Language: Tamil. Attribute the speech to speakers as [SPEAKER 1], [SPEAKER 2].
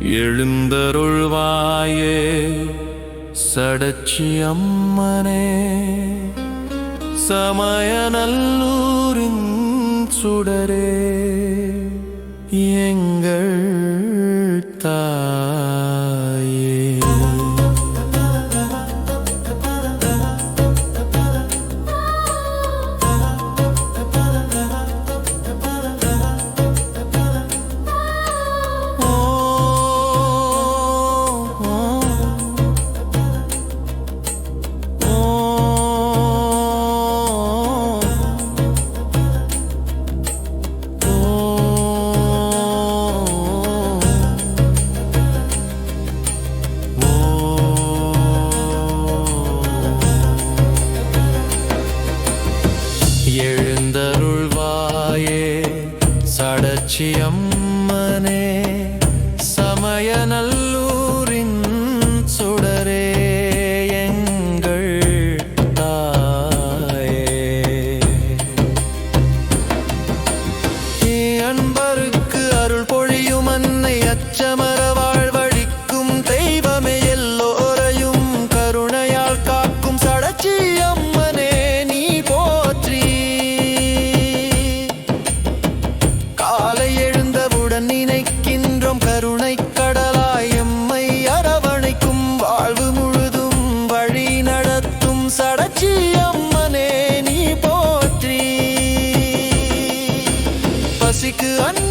[SPEAKER 1] எழுந்தருள்வாயே சடச்சி அம்மனே. சமய நல்லூரின் சுடரே எங்கள் தா எழுந்தருள்வாயே சடச்சி அம்மனே வணங்க நினைக்கின்றோம் கருணை கடலாய் எம்மை அரவணைக்கும். வாழ்வு முழுதும் வழி நடத்தும். சடச்சி அம்மனே நீ போற்றி. பசிக்கு அன்